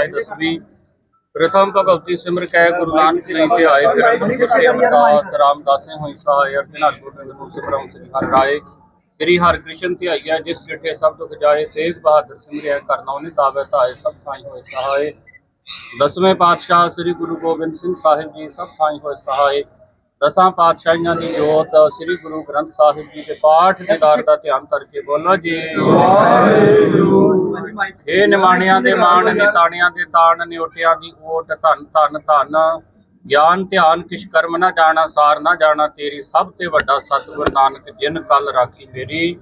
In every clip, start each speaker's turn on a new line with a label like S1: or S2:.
S1: ਪਾਤਸ਼ਾਹੀ ਦਸਵੀਂ ਪ੍ਰਥਮ ਭਗਵਤੀ ਸਿਮਰ ਕੈ ਗੁਰੂ ਨਾਨਕ ਦੇਵ ਤੇ ਆਏ ਫਿਰ ਮੁਖ ਸੇ ਰਾਮਦਾਸੇ ਹੋਈ ਸਹਾਇ ਅਰਜਨ ਹਰ ਗੋਬਿੰਦ ਨੂੰ ਸਿਮਰਮ ਸ੍ਰੀ ਹਰਿ ਰਾਏ ਸ੍ਰੀ ਹਰਿ ਕ੍ਰਿਸ਼ਨ ਧਿਆਈਆ ਜਿਸ ਡਿਠੇ ਸਭ ਦੁਖ ਜਾਏ ਤੇਗ ਬਹਾਦਰ ਸਿਮਰਿਆ ਕਰਨਾ ਉਹਨੇ ਤਾਵੇ ਧਾਏ, ਸਭ ਸਾਈ ਹੋਏ ਸਹਾਏ। ਦਸਵੇਂ ਪਾਤਸ਼ਾਹ ਸ੍ਰੀ ਗੁਰੂ ਗੋਬਿੰਦ ਸਿੰਘ ਸਾਹਿਬ ਜੀ, ਸਭ ਥਾਈ ਹੋਏ ਸਹਾਏ। ਦਸਾਂ ਪਾਤਸ਼ਾਹੀਆਂ ਦੀ ਜੋਤ ਸ੍ਰੀ ਗੁਰੂ ਗ੍ਰੰਥ ਸਾਹਿਬ ਜੀ ਦੇ ਪਾਠ ਦੀਦਾਰ ਦਾ ਧਿਆਨ ਕਰਕੇ ਬੋਲੋ ਜੀ। ਇਹ ਨਿਮਾਣਿਆਂ ਦੇ ਮਾਣ ਨਿਤਾਣਿਆਂ ਦੇ ਤਾਣ ਨਿਉਟਿਆਂ ਦੀ ਓਟ ਧੰਨ ਧੰਨ ਧੰਨ। ਗਿਆਨ ਧਿਆਨ ਕਿਛ ਕਰਮ ਨਾ ਜਾਣਾ ਸਾਰ ਨਾ ਜਾਣਾ ਤੇਰੀ ਸਭ ਤੇ ਵੱਡਾ ਸਤਿਗੁਰ ਨਾਨਕ ਜਿਨ ਕਲ ਰਾਖੀ ਮੇਰੀ।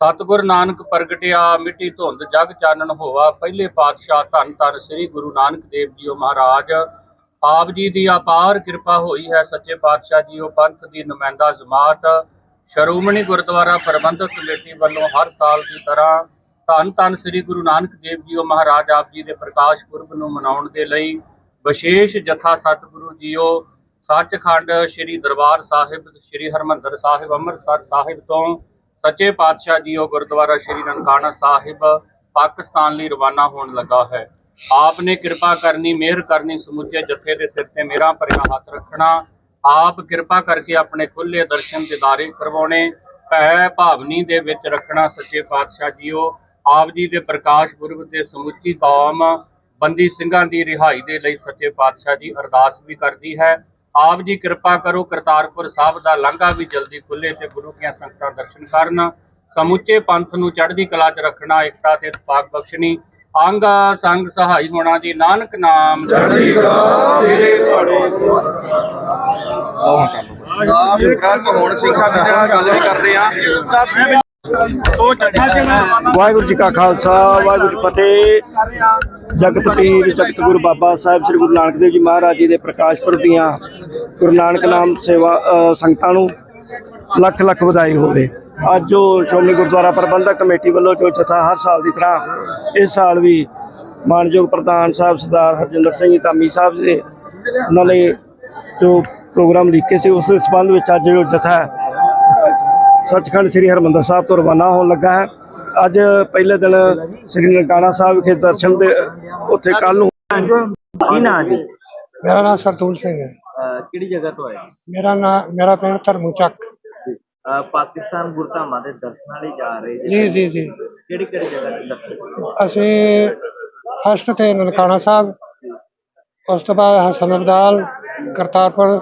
S1: ਸਤਿਗੁਰ ਨਾਨਕ ਪ੍ਰਗਟਿਆ ਮਿੱਟੀ ਧੁੰਦ ਜਗ ਚਾਨਣ ਹੋਵਾ ਪਹਿਲੇ ਪਾਤਸ਼ਾਹ ਧੰਨ ਧੰਨ ਸ੍ਰੀ ਗੁਰੂ ਨਾਨਕ ਦੇਵ ਜੀਓ ਮਹਾਰਾਜ। ਆਪ ਜੀ ਦੀ ਅਪਾਰ ਕਿਰਪਾ ਹੋਈ ਹੈ ਸੱਚੇ ਪਾਤਸ਼ਾਹ ਜੀ ਜੀਓ ਪੰਥ ਦੀ ਨੁਮਾਇੰਦਾ ਜਮਾਤ, ਸ਼੍ਰੋਮਣੀ ਗੁਰਦੁਆਰਾ ਪ੍ਰਬੰਧਕ ਕਮੇਟੀ ਵੱਲੋਂ ਹਰ ਸਾਲ ਦੀ ਤਰ੍ਹਾਂ ਧੰਨ ਧੰਨ ਸ੍ਰੀ ਗੁਰੂ ਨਾਨਕ ਦੇਵ ਜੀ ਜੀਓ ਮਹਾਰਾਜ ਆਪ ਜੀ ਦੇ ਪ੍ਰਕਾਸ਼ ਪੁਰਬ ਨੂੰ ਮਨਾਉਣ ਦੇ ਲਈ ਵਿਸ਼ੇਸ਼ ਜਥਾ ਸਤਿਗੁਰੂ ਜੀਓ, ਸੱਚਖੰਡ ਸ੍ਰੀ ਦਰਬਾਰ ਸਾਹਿਬ, ਸ੍ਰੀ ਹਰਮੰਦਰ ਸਾਹਿਬ, ਅੰਮ੍ਰਿਤਸਰ ਸਾਹਿਬ ਤੋਂ ਸੱਚੇ ਪਾਤਸ਼ਾਹ ਜੀਓ ਗੁਰਦੁਆਰਾ ਸ੍ਰੀ ਨਨਕਾਣਾ ਸਾਹਿਬ, ਪਾਕਿਸਤਾਨ ਲਈ ਰਵਾਨਾ ਹੋਣ ਲੱਗਾ ਹੈ। ਆਪ ਨੇ ਕਿਰਪਾ ਕਰਨੀ, ਮਿਹਰ ਕਰਨੀ, ਸਮੁੱਚੇ ਜਥੇ ਦੇ ਸਿਰ ਤੇ ਮੇਰਾ ਭਰਿਆ ਹੱਥ ਰੱਖਣਾ। ਆਪ ਕਿਰਪਾ ਕਰਕੇ ਆਪਣੇ ਖੁੱਲੇ ਦਰਸ਼ਨ ਦਿਦਾਰੇ ਕਰਵਾਉਣੇ, ਭੈ ਭਾਵਨੀ ਦੇ ਵਿੱਚ ਰੱਖਣਾ ਸੱਚੇ ਪਾਤਸ਼ਾਹ ਜੀਓ। ਆਪ ਜੀ ਦੇ ਪ੍ਰਕਾਸ਼ ਪੁਰਬ ਤੇ ਸਮੁੱਚੀ ਕੌਮ ਬੰਦੀ ਸਿੰਘਾਂ ਦੀ ਰਿਹਾਈ ਦੇ ਲਈ ਸੱਚੇ ਪਾਤਸ਼ਾਹ ਜੀ ਅਰਦਾਸ ਵੀ ਕਰਦੀ ਹੈ। ਆਪ ਜੀ ਕਿਰਪਾ ਕਰੋ, ਕਰਤਾਰਪੁਰ ਸਾਹਿਬ ਦਾ ਲਾਂਘਾ ਵੀ ਜਲਦੀ ਖੁੱਲੇ ਤੇ ਗੁਰੂ ਦੀਆਂ ਸੰਗਤਾਂ ਦਰਸ਼ਨ ਕਰਨ। ਸਮੁੱਚੇ ਪੰਥ ਨੂੰ ਚੜ੍ਹਦੀ ਕਲਾ 'ਚ ਰੱਖਣਾ, ਏਕਤਾ ਤੇ ਪਾਕ ਬਖਸ਼ਣੀ ਅੰਗ ਸੰਗ ਸਹਾਈ ਹੋਣਾ ਜੀ ਨਾਨਕ ਨਾਮ ਚੜ੍ਹਦੀ ਕਲਾ ਤੇਰੇ ਘੜੇ
S2: ਗੱਲ ਹੁਣ ਸਿੰਘ ਸਾਹਿਬ ਜੀ ਨਾਲ ਗੱਲ ਵੀ ਕਰਦੇ ਆ।
S3: ਵਾਹਿਗੁਰੂ ਜੀ ਕਾ ਖਾਲਸਾ ਵਾਹਿਗੁਰੂ ਜੀ ਫਤਿਹ। ਜਗਤ ਪੀਰ ਜਗਤ ਗੁਰੂ ਬਾਬਾ ਸਾਹਿਬ ਸ੍ਰੀ ਗੁਰੂ ਨਾਨਕ ਦੇਵ ਜੀ ਮਹਾਰਾਜ ਜੀ ਦੇ ਪ੍ਰਕਾਸ਼ ਪੁਰਬ ਦੀਆਂ ਗੁਰੂ ਨਾਨਕ ਨਾਮ ਸੇਵਾ ਸੰਗਤਾਂ ਨੂੰ ਲੱਖ ਲੱਖ ਵਧਾਈ ਹੋਵੇ। ਅੱਜ ਜੋ ਸ਼੍ਰੋਮਣੀ ਗੁਰਦੁਆਰਾ ਪ੍ਰਬੰਧਕ ਕਮੇਟੀ ਵੱਲੋਂ ਜੋ ਜਥਾ ਹਰ ਸਾਲ ਦੀ ਤਰ੍ਹਾਂ ਇਸ ਸਾਲ ਵੀ ਮਾਨਯੋਗ ਪ੍ਰਧਾਨ ਸਾਹਿਬ ਸਰਦਾਰ ਹਰਜਿੰਦਰ ਸਿੰਘ ਜੀ ਧਾਮੀ ਸਾਹਿਬ ਦੇ ਉਹਨਾਂ ਨੇ ਜੋ ਪ੍ਰੋਗਰਾਮ ਲਿਖੇ ਸੀ ਉਸ ਦੇ ਸੰਬੰਧ ਵਿੱਚ ਅੱਜ ਜੋ ਜਥਾ ਸੱਚਖੰਡ ਸ੍ਰੀ ਹਰਮੰਦਰ ਸਾਹਿਬ ਤੋਂ ਰਵਾਨਾ ਹੋਣ ਲੱਗਾ ਹੈ। ਅੱਜ ਪਹਿਲੇ ਦਿਨ ਸ੍ਰੀ ਨਨਕਾਣਾ ਸਾਹਿਬ ਵਿਖੇ ਦਰਸ਼ਨ ਦੇ ਉੱਥੇ ਕੱਲ ਨੂੰ
S2: ਕੀ ਨਾਂ ਜੀ?
S4: ਮੇਰਾ ਨਾਮ ਸਰਦੂਲ ਸਿੰਘ ਹੈ।
S2: ਕਿਹੜੀ ਜਗ੍ਹਾ ਤੋਂ ਆਏ
S4: ਮੇਰਾ ਨਾਮ ਮੇਰਾ ਪਿੰਡ ਧਰਮੂ ਚੱਕ।
S2: ਪਾਕਿਸਤਾਨ ਗੁਰਧਾਮਾਂ ਦੇ ਦਰਸ਼ਨਾਂ ਲਈ ਜਾ ਰਹੇ
S4: ਜੀ ਜੀ ਜੀ
S2: ਕਿਹੜੀ ਕਿਹੜੀ ਜਗ੍ਹਾ ਤੇ ਦਰਸ਼ਨ
S4: ਅਸੀਂ ਫਸਟ ਤੇ ਨਨਕਾਣਾ ਸਾਹਿਬ ਉਸ ਤੋਂ ਬਾਅਦ ਹਸਨ ਅਬਦਾਲ ਕਰਤਾਰਪੁਰ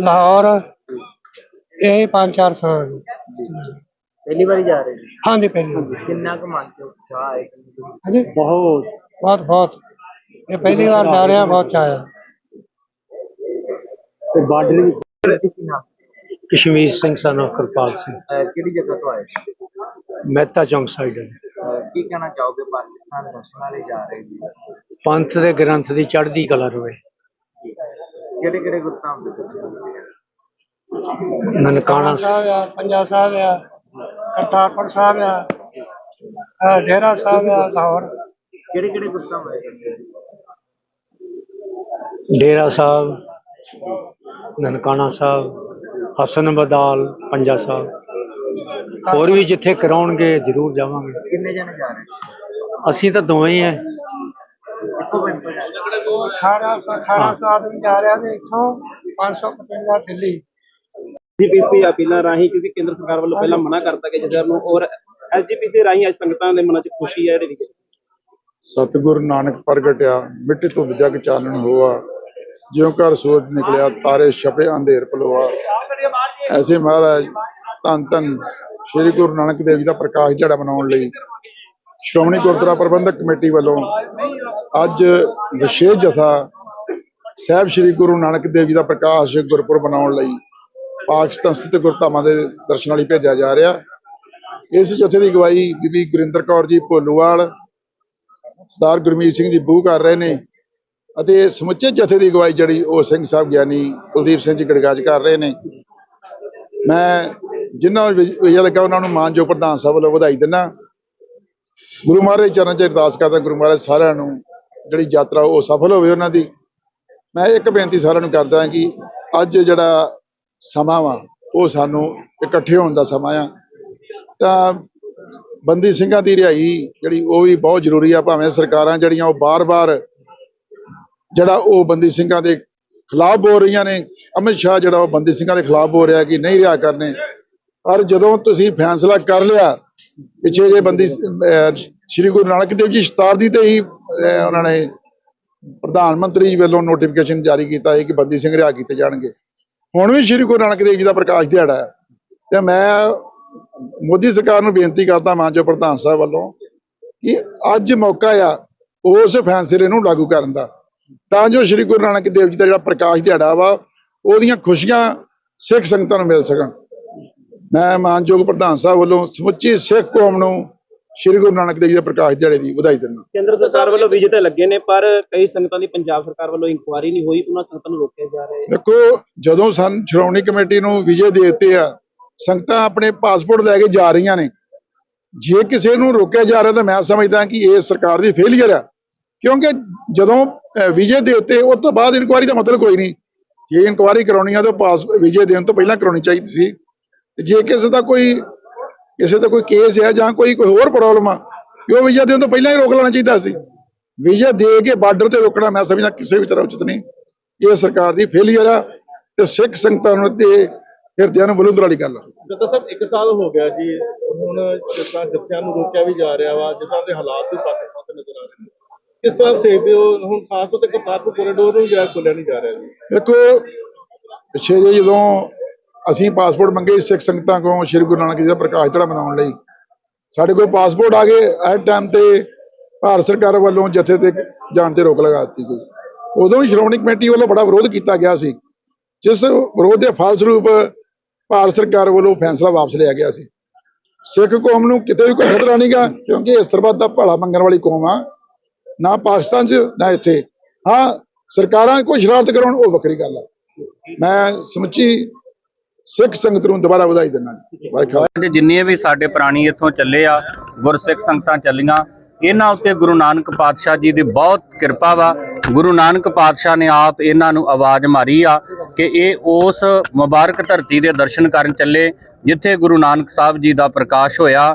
S4: ਲਾਹੌਰ ਇਹ ਪੰਜ ਚਾਰ ਸਾਂ
S2: ਪਹਿਲੀ ਵਾਰੀ ਜਾ ਰਹੇ ਜੀ?
S4: ਹਾਂਜੀ ਪਹਿਲੀ ਵਾਰ।
S2: ਕਿੰਨਾ ਕੁ ਮਨ ਚ ਉਤਸ਼ਾਹ ਹੈ
S4: ਹਾਂਜੀ। ਬਹੁਤ। ਬਹੁਤ ਬਹੁਤ। ਇਹ ਪਹਿਲੀ ਵਾਰ ਜਾ ਰਿਹਾ ਬਹੁਤ ਚਾਹਿਆ
S2: ਤੇ ਬਾਰਡਰ ਵਿੱਚ ਕੀ ਨਾਮ?
S5: ਕਸ਼ਮੀਰ ਸਿੰਘ ਸਨ ਕਿਰਪਾਲ ਸਿੰਘ।
S2: ਅਹ ਕਿਹੜੀ ਜਗ੍ਹਾ ਤੋਂ ਆਏ
S5: ਮਹਿਤਾ ਚੌਂਕ ਸਾਈਡ
S2: ਅਹ ਕੀ ਕਹਿਣਾ ਚਾਹੋਗੇ ਪਾਕਿਸਤਾਨ ਦਰਸ਼ਨਾਂ ਲਈ ਜਾ ਰਹੇ ਜੀ
S5: ਪੰਥ ਦੇ ਗ੍ਰੰਥ ਦੀ ਚੜ੍ਹਦੀ ਕਲਾ ਰਵੇ।
S2: ਕਿਹੜੇ ਕਿਹੜੇ ਗੁਰਧਾਮ ਦੇ
S5: ਨਨਕਾਣਾ
S4: ਸਾਹਿਬ ਆ ਪੰਜਾ ਸਾਹਿਬ ਆ ਕਰਤਾਰਪੁਰ ਸਾਹਿਬ ਆ ਅਹ ਡੇਰਾ ਸਾਹਿਬ ਆ ਲਾਹੌਰ।
S2: ਕਿਹੜੇ ਕਿਹੜੇ ਗੁਰਧਾਮ ਦੇ ਦਰਸ਼ਨ
S5: ਡੇਰਾ ਸਾਹਿਬ ਨਨਕਾਣਾ ਸਾਹਿਬ ਹਸਨ ਬਦਾਲ ਪੰਜਾ ਸਾਹਿਬ। ਹੋਰ ਵੀ ਜਿੱਥੇ ਕਰਾਉਣਗੇ ਜ਼ਰੂਰ ਜਾਵਾਂਗੇ।
S2: ਕਿੰਨੇ ਜਣੇ ਜਾ ਰਹੇ?
S5: ਅਸੀਂ ਤਾਂ ਦੋਵੇਂ ਹੀ
S2: ਤੋਂ
S4: 1800 1800 ਆਦਮੀ ਜਾ ਰਿਹਾ ਤੇ ਇੱਥੋਂ 555 ਦਿੱਲੀ।
S6: ਐਸਜੀਪੀਸੀ ਅਪੀਲਾਂ ਰਾਹੀਂ ਕਿਉਂਕਿ ਕੇਂਦਰ ਸਰਕਾਰ ਵੱਲੋਂ ਪਹਿਲਾਂ ਮਨਾ ਕਰਤਾ ਕਿ ਜਥੇਦਾਰ ਨੂੰ ਔਰ ਐਸਜੀਪੀਸੀ ਰਾਹੀਂ ਅੱਜ ਸੰਗਤਾਂ ਦੇ ਮਨਾਂ 'ਚ ਖੁਸ਼ੀ ਹੈ ਇਹਦੇ ਵਿੱਚ
S7: ਸਤਿਗੁਰ ਨਾਨਕ ਪ੍ਰਗਟਿਆ ਮਿੱਟੀ ਧੁੰਦ ਜਗ ਚਾਨਣ ਹੋਆ। ਜਿਉਂ ਘਰ ਸੂਰਜ ਨਿਕਲਿਆ, ਤਾਰੇ ਛਪੇ, ਅੰਧੇਰ ਪਲੋਆ। ਐਸੇ ਮਹਾਰਾਜ ਧੰਨ ਧੰਨ ਸ੍ਰੀ ਗੁਰੂ ਨਾਨਕ ਦੇਵ ਜੀ ਦਾ ਪ੍ਰਕਾਸ਼ ਦਿਹਾੜਾ ਮਨਾਉਣ ਲਈ ਸ਼੍ਰੋਮਣੀ ਗੁਰਦੁਆਰਾ ਪ੍ਰਬੰਧਕ ਕਮੇਟੀ ਵੱਲੋਂ ਅੱਜ ਵਿਸ਼ੇਸ਼ ਜਥਾ ਸਾਹਿਬ ਸ੍ਰੀ ਗੁਰੂ ਨਾਨਕ ਦੇਵ ਜੀ ਦਾ ਪ੍ਰਕਾਸ਼ ਗੁਰਪੁਰਬ ਮਨਾਉਣ ਲਈ ਪਾਕਿਸਤਾਨ ਸਥਿਤ ਗੁਰਧਾਮਾਂ ਦੇ ਦਰਸ਼ਨਾਂ ਲਈ ਭੇਜਿਆ ਜਾ ਰਿਹਾ। ਇਸ ਜਥੇ ਦੀ ਅਗਵਾਈ ਬੀਬੀ ਗੁਰਿੰਦਰ ਕੌਰ ਜੀ ਭੋਲੂਵਾਲ, ਸਰਦਾਰ ਗੁਰਮੀਤ ਸਿੰਘ ਜੀ ਬੂ ਕਰ ਰਹੇ ਨੇ। ਅਤੇ ਸਮੁੱਚੇ ਜਥੇ ਦੀ ਅਗਵਾਈ ਜਿਹੜੀ ਉਹ ਸਿੰਘ ਸਾਹਿਬ ਗਿਆਨੀ ਕੁਲਦੀਪ ਸਿੰਘ ਜੀ ਗੜਗਾਜ ਕਰ ਰਹੇ ਨੇ। ਮੈਂ ਜਿਨ੍ਹਾਂ ਨੂੰ ਲੱਗਾ ਉਹਨਾਂ ਨੂੰ ਮਾਨਯੋਗ ਪ੍ਰਧਾਨ ਸਾਹਿਬ ਵੱਲੋਂ ਵਧਾਈ ਦਿੰਦਾ। ਗੁਰੂ ਮਹਾਰਾਜ ਚਰਨ 'ਚ ਅਰਦਾਸ ਕਰਦਾ, ਗੁਰੂ ਮਹਾਰਾਜ ਸਾਰਿਆਂ ਨੂੰ ਜਿਹੜੀ ਯਾਤਰਾ ਉਹ ਸਫਲ ਹੋਵੇ ਉਹਨਾਂ ਦੀ। ਮੈਂ ਇੱਕ ਬੇਨਤੀ ਸਾਰਿਆਂ ਨੂੰ ਕਰਦਾ ਕਿ ਅੱਜ ਜਿਹੜਾ ਸਮਾਂ ਵਾ, ਉਹ ਸਾਨੂੰ ਇਕੱਠੇ ਹੋਣ ਦਾ ਸਮਾਂ ਆ। ਤਾਂ ਬੰਦੀ ਸਿੰਘਾਂ ਦੀ ਰਿਹਾਈ ਜਿਹੜੀ ਉਹ ਵੀ ਬਹੁਤ ਜ਼ਰੂਰੀ ਆ, ਭਾਵੇਂ ਸਰਕਾਰਾਂ ਜਿਹੜੀਆਂ ਉਹ ਬਾਰ-ਬਾਰ ਜਿਹੜਾ ਉਹ ਬੰਦੀ ਸਿੰਘਾਂ ਦੇ ਖਿਲਾਫ ਬੋਲ ਰਹੀਆਂ ਨੇ, ਅਮਿਤ ਸ਼ਾਹ ਜਿਹੜਾ ਉਹ ਬੰਦੀ ਸਿੰਘਾਂ ਦੇ ਖਿਲਾਫ ਬੋਲ ਰਿਹਾ ਕਿ ਨਹੀਂ ਰਿਹਾ ਕਰਨੇ। ਪਰ ਜਦੋਂ ਤੁਸੀਂ ਫੈਸਲਾ ਕਰ ਲਿਆ, ਪਿੱਛੇ ਜੇ ਬੰਦੀ ਸ੍ਰੀ ਗੁਰੂ ਨਾਨਕ ਦੇਵ ਜੀ ਸ਼ਤਾਬਦੀ ਤੇ ਹੀ ਉਹਨਾਂ ਨੇ ਪ੍ਰਧਾਨ ਮੰਤਰੀ ਜੀ ਵੱਲੋਂ ਨੋਟੀਫਿਕੇਸ਼ਨ ਜਾਰੀ ਕੀਤਾ ਹੈ ਕਿ ਬੰਦੀ ਸਿੰਘ ਰਿਹਾ ਕੀਤੇ ਜਾਣਗੇ। ਹੁਣ ਵੀ ਸ੍ਰੀ ਗੁਰੂ ਨਾਨਕ ਦੇਵ ਜੀ ਦਾ ਪ੍ਰਕਾਸ਼ ਦਿਹਾੜਾ ਹੈ। ਤੇ ਮੈਂ ਮੋਦੀ ਸਰਕਾਰ ਨੂੰ ਬੇਨਤੀ ਕਰਦਾ ਮਾਨਜੋ ਪ੍ਰਧਾਨ ਸਾਹਿਬ ਵੱਲੋਂ ਕਿ ਅੱਜ ਮੌਕਾ ਆ, ਉਸ ਫੈਸਲੇ ਨੂੰ ਲਾਗੂ ਕਰਨ ਦਾ। ਤਾਂ ਜੋ ਸ੍ਰੀ ਗੁਰੂ ਨਾਨਕ ਦੇਵ ਜੀ ਦਾ ਜਿਹੜਾ ਪ੍ਰਕਾਸ਼ ਦਿਹਾੜਾ ਵਾ ਉਹਦੀਆਂ ਖੁਸ਼ੀਆਂ ਸਿੱਖ ਸੰਗਤਾਂ ਨੂੰ ਮਿਲ ਸਕਣ। ਮੈਂ ਮਾਨਯੋਗ ਪ੍ਰਧਾਨ ਸਾਹਿਬ ਵੱਲੋਂ ਸਮੁੱਚੀ ਸਿੱਖ ਕੌਮ ਨੂੰ ਸ੍ਰੀ ਗੁਰੂ ਨਾਨਕ ਦੇਵ ਜੀ ਦੇ ਪ੍ਰਕਾਸ਼ ਦਿਹਾੜੇ ਦੀ ਵਧਾਈ ਦਿੰਦਾ
S6: ਕੇਂਦਰ ਸਰਕਾਰ ਵੱਲੋਂ ਵਿਜੇ ਤੇ ਲੱਗੇ ਨੇ ਪਰ ਕਈ ਸੰਗਤਾਂ ਦੀ ਪੰਜਾਬ ਸਰਕਾਰ ਵੱਲੋਂ ਇਨਕੁਆਰੀ ਨਹੀਂ ਹੋਈ ਉਹਨਾਂ ਸੰਗਤਾਂ ਨੂੰ ਰੋਕਿਆ ਜਾ ਰਿਹਾ ਹੈ।
S7: ਦੇਖੋ ਜਦੋਂ ਸਨ ਸ਼੍ਰੋਮਣੀ ਕਮੇਟੀ ਨੂੰ ਵਿਜੇ ਦੇ ਦਿੱਤੇ ਆ ਸੰਗਤਾਂ ਆਪਣੇ ਪਾਸਪੋਰਟ ਲੈ ਕੇ ਜਾ ਰਹੀਆਂ ਨੇ। ਜੇ ਕਿਸੇ ਨੂੰ ਰੋਕਿਆ ਜਾ ਰਿਹਾ ਤਾਂ ਮੈਂ ਸਮਝਦਾ ਕਿ ਇਹ ਸਰਕਾਰ ਦੀ ਫੇਲਿਅਰ ਆ। ਕਿਉਂਕਿ ਜਦੋਂ ਅਹ, ਵਿਜੇ ਦੇ ਉੱਤੇ ਉਸ ਤੋਂ ਬਾਅਦ ਇਨਕੁਆਰੀ ਦਾ ਮਤਲਬ ਕੋਈ ਨਹੀਂ। ਜੇ ਇਨਕੁਆਰੀ ਕਰਾਉਣੀ ਆ ਤਾਂ ਪਾਸ ਵਿਜੇ ਦੇਣ ਤੋਂ ਪਹਿਲਾਂ ਕਰਾਉਣੀ ਚਾਹੀਦੀ ਸੀ। ਜੇ ਕਿਸੇ ਦਾ ਕੋਈ ਕਿਸੇ ਦਾ ਕੋਈ ਕੇਸ ਹੈ ਜਾਂ ਕੋਈ ਕੋਈ ਹੋਰ ਪ੍ਰੋਬਲਮ ਆ ਉਹ ਵੀਜ਼ਾ ਦੇਣ ਤੋਂ ਪਹਿਲਾਂ ਹੀ ਰੋਕ ਲੈਣਾ ਚਾਹੀਦਾ ਸੀ। ਵੀਜ਼ਾ ਦੇ ਕੇ ਬਾਰਡਰ ਤੇ ਰੋਕਣਾ ਮੈਂ ਸਮਝਦਾ ਕਿਸੇ ਵੀ ਤਰ੍ਹਾਂ ਉਚਿਤ ਨਹੀਂ। ਇਹ ਸਰਕਾਰ ਦੀ ਫੇਲਿਅਰ ਆ ਤੇ ਸਿੱਖ ਸੰਗਤਾਂ ਨੂੰ ਤੇ ਹਿਰਦਿਆਂ ਨੂੰ ਬਲੁੰਦਰ ਵਾਲੀ ਗੱਲ ਆ।
S8: ਜਦੋਂ ਸਭ ਇੱਕ ਸਾਲ ਹੋ ਗਿਆ ਜੀ। ਹੁਣ ਜਿੱਦਾਂ ਜੱਥਿਆਂ ਨੂੰ ਰੋਕਿਆ ਵੀ ਜਾ ਰਿਹਾ ਵਾ ਜਿੱਦਾਂ ਦੇ ਹਾਲਾਤ ਵੀ ਪਾਕਿਸਤਾਨ ਕਿਸ ਤਰ੍ਹਾਂ ਸੇਖਦੇ ਹੋ? ਹੁਣ ਖਾਸ ਤੌਰ ਤੇ ਕਰਤਾਰਪੁਰ ਕੋਰੀਡੋਰ ਨੂੰ ਜਾ ਖੋਲਿਆ ਨਹੀਂ ਜਾ ਰਿਹਾ ਜੀ।
S7: ਦੇਖੋ, ਪਿੱਛੇ ਜੇ ਜਦੋਂ ਅਸੀਂ ਪਾਸਪੋਰਟ ਮੰਗੇ ਸਿੱਖ ਸੰਗਤਾਂ ਕੋਲੋਂ, ਸ਼੍ਰੀ ਗੁਰੂ ਨਾਨਕ ਜੀ ਦਾ ਪ੍ਰਕਾਸ਼ ਦਿਹਾੜਾ ਮਨਾਉਣ ਲਈ। ਸਾਡੇ ਕੋਲ ਪਾਸਪੋਰਟ ਆ ਗਏ ਐਟ ਟਾਈਮ ਤੇ ਭਾਰਤ ਸਰਕਾਰ ਵੱਲੋਂ ਜਥੇ ਤੇ ਜਾਣ ਤੇ ਰੋਕ ਲਗਾ ਦਿੱਤੀ ਗਈ। ਉਦੋਂ ਵੀ ਸ਼੍ਰੋਮਣੀ ਕਮੇਟੀ ਵੱਲੋਂ ਬੜਾ ਵਿਰੋਧ ਕੀਤਾ ਗਿਆ ਸੀ, ਜਿਸ ਵਿਰੋਧ ਦੇ ਫਲਸਰੂਪ ਭਾਰਤ ਸਰਕਾਰ ਵੱਲੋਂ ਫੈਸਲਾ ਵਾਪਸ ਲਿਆ ਗਿਆ ਸੀ। ਸਿੱਖ ਕੌਮ ਨੂੰ ਕਿਤੇ ਵੀ ਕੋਈ ਖਤਰਾ ਨਹੀਂਗਾ ਕਿਉਂਕਿ ਇਸ ਸਰਬੱਤ ਦਾ ਭਲਾ ਮੰਗਣ ਵਾਲੀ ਕੌਮ ਆ। ਨਾ ਪਾਕਿਸਤਾਨ 'ਚ ਨਾ ਇੱਥੇ। ਹਾਂ ਸਰਕਾਰਾਂ ਕੋਈ ਸ਼ਰਾਰਤ ਕਰਾਉਣ ਉਹ ਵੱਖਰੀ ਗੱਲ ਆ। ਮੈਂ ਸਮੁੱਚੀ ਸਿੱਖ ਸੰਗਤ ਨੂੰ ਦੁਬਾਰਾ ਵਧਾਈ ਦਿੰਦਾ
S1: ਜਿੰਨੇ ਵੀ ਸਾਡੇ ਪ੍ਰਾਣੀ ਇੱਥੋਂ ਚੱਲੇ ਆ ਗੁਰਸਿੱਖ ਸੰਗਤਾਂ ਚੱਲੀਆਂ ਇਹਨਾਂ ਉੱਤੇ ਗੁਰੂ ਨਾਨਕ ਪਾਤਸ਼ਾਹ ਜੀ ਦੀ ਬਹੁਤ ਕਿਰਪਾ ਵਾ। ਗੁਰੂ ਨਾਨਕ ਪਾਤਸ਼ਾਹ ਨੇ ਆਪ ਇਹਨਾਂ ਨੂੰ ਆਵਾਜ਼ ਮਾਰੀ ਆ ਕਿ ਇਹ ਉਸ ਮੁਬਾਰਕ ਧਰਤੀ ਦੇ ਦਰਸ਼ਨ ਕਰਨ ਚੱਲੇ ਜਿੱਥੇ ਗੁਰੂ ਨਾਨਕ ਸਾਹਿਬ ਜੀ ਦਾ ਪ੍ਰਕਾਸ਼ ਹੋਇਆ।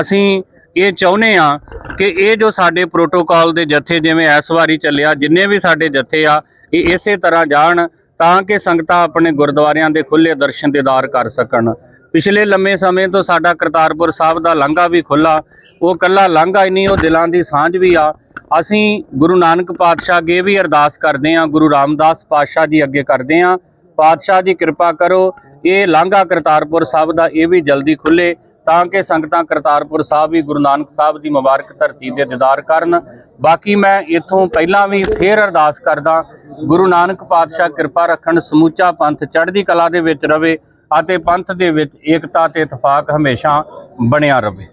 S1: ਅਸੀਂ ਇਹ ਚਾਹੁੰਦੇ ਆ ਕਿ ਇਹ ਜੋ ਸਾਡੇ ਪ੍ਰੋਟੋਕਾਲ ਦੇ ਜਥੇ ਜਿਵੇਂ ਇਸ ਵਾਰੀ ਚੱਲਿਆ, ਜਿੰਨੇ ਵੀ ਸਾਡੇ ਜਥੇ ਆ, ਇਹ ਇਸੇ ਤਰ੍ਹਾਂ ਜਾਣ ਤਾਂ ਕਿ ਸੰਗਤਾਂ ਆਪਣੇ ਗੁਰਦੁਆਰਿਆਂ ਦੇ ਖੁੱਲੇ ਦਰਸ਼ਨ ਦੀਦਾਰ ਕਰ ਸਕਣ। ਪਿਛਲੇ ਲੰਮੇ ਸਮੇਂ ਤੋਂ ਸਾਡਾ ਕਰਤਾਰਪੁਰ ਸਾਹਿਬ ਦਾ ਲਾਂਘਾ ਵੀ ਖੁੱਲਾ ਉਹ ਕੱਲਾ ਲਾਂਘਾ ਹੀ ਨਹੀਂ, ਉਹ ਦਿਲਾਂ ਦੀ ਸਾਂਝ ਵੀ ਆ। ਅਸੀਂ ਗੁਰੂ ਨਾਨਕ ਪਾਤਸ਼ਾਹ ਅੱਗੇ ਵੀ ਅਰਦਾਸ ਕਰਦੇ ਹਾਂ, ਗੁਰੂ ਰਾਮਦਾਸ ਪਾਤਸ਼ਾਹ ਜੀ ਅੱਗੇ ਕਰਦੇ ਹਾਂ। ਪਾਤਸ਼ਾਹ ਜੀ ਕਿਰਪਾ ਕਰੋ, ਇਹ ਲਾਂਘਾ ਕਰਤਾਰਪੁਰ ਸਾਹਿਬ ਦਾ ਇਹ ਵੀ ਜਲਦੀ ਖੁੱਲੇ ਤਾਂ ਕਿ ਸੰਗਤਾਂ ਕਰਤਾਰਪੁਰ ਸਾਹਿਬ ਵੀ ਗੁਰੂ ਨਾਨਕ ਸਾਹਿਬ ਦੀ ਮੁਬਾਰਕ ਧਰਤੀ ਦੇ ਦੀਦਾਰ ਕਰਨ। ਬਾਕੀ ਮੈਂ ਇੱਥੋਂ ਪਹਿਲਾਂ ਵੀ ਫੇਰ ਅਰਦਾਸ ਕਰਦਾ, ਗੁਰੂ ਨਾਨਕ ਪਾਤਸ਼ਾਹ ਕਿਰਪਾ ਰੱਖਣ, ਸਮੂਚਾ ਪੰਥ, ਚੜ੍ਹਦੀ ਕਲਾ ਦੇ ਵਿੱਚ ਰਵੇ ਅਤੇ ਪੰਥ ਦੇ ਵਿੱਚ ਏਕਤਾ ਤੇ ਇਤਫਾਕ ਹਮੇਸ਼ਾ ਬਣਿਆ ਰਵੇ।